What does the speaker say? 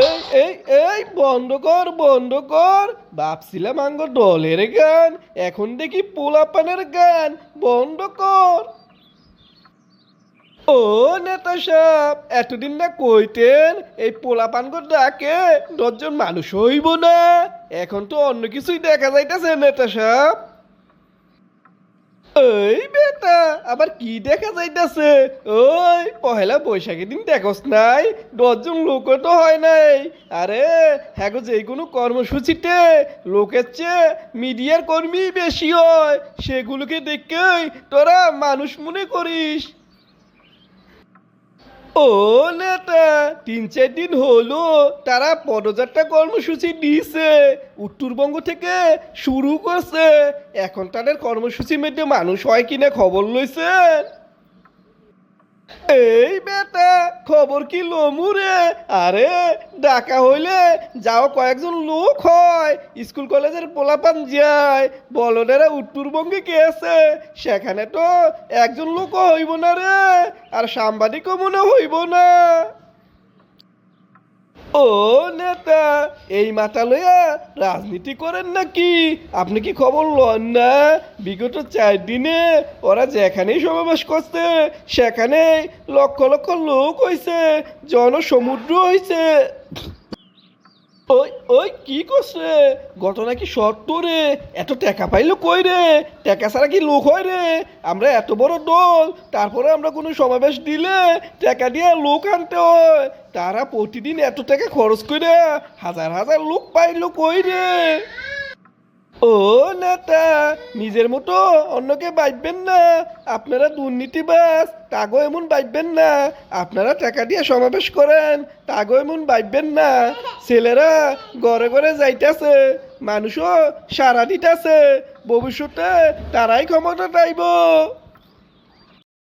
এই এই এই, বন্ধ কর বন্ধ কর। দলের গান, এখন দেখি পোলাপানের গান, বন্ধ কর। ও নেতা এতদিন না কইতেন, এই পোলাপানগর ডাকে, দশজন মানুষ হইব না। এখন তো অন্য কিছুই দেখা যাইতেছে, নেতা সাহেব। ওই বেটা, আবার কি দেখা যাইতাছে? ওই, পহেলা বৈশাখের দিন দেখোস নাই, দশজন লোকও তো হয় নাই। আরে হ্যাঁ যে কোনো কর্মসূচিতে লোকের চেয়ে মিডিয়ার কর্মী বেশি হয়, সেগুলোকে দেখেই তোরা মানুষ মনে করিস। ও নেতা তিন চার দিন হলো তারা পদযাত্রা কর্মসূচি দিয়েছে। উত্তরবঙ্গ থেকে শুরু করছে। এখন তাদের কর্মসূচির মধ্যে মানুষ হয় কিনা খবর লইছেন? এই বেটা, খবর কি লমুরে আরে, ডাকা হইলে যাও কয়েকজন লোক হয়, স্কুল কলেজের পোলাপান যায়। বলনেরা উত্তরবঙ্গে কে আছে? সেখানে তো একজন লোক হইব না রে, আর সাংবাদিকও মনে হইব না। ও নেতা, এই মাথা লইয়া রাজনীতি করেন নাকি? আপনি কি খবর লন না? বিগত চার দিনে ওরা যেখানেই সমাবেশ করছে সেখানে লক্ষ লক্ষ লোক হয়েছে জনসমুদ্র হইছে। ওই ওই, কি করছে? ঘটনা কি সত্য রে? এত টাকা পাইলো কই রে? টাকা ছাড়া কি লোক হয় রে? আমরা এত বড় দল, তারপরে আমরা কোনো সমাবেশ দিলে টাকা দিয়ে লোক আনতে হয়। তারা প্রতিদিন এত টাকা খরচ করে হাজার হাজার লোক পাইলো কই রে? ও নেতা, নিজের মতো অন্যকে বাইবেন না। আপনারা দুর্নীতিবাজ তাগো এমন বাইবেন না। আপনারা টাকা দিয়ে সমাবেশ করেন, তাগো এমন বাইবেন না। ছেলেরা ঘরে ঘরে যাইতেছে, মানুষও সারা দিতেছে। ভবিষ্যতে তারাই ক্ষমতা চাইব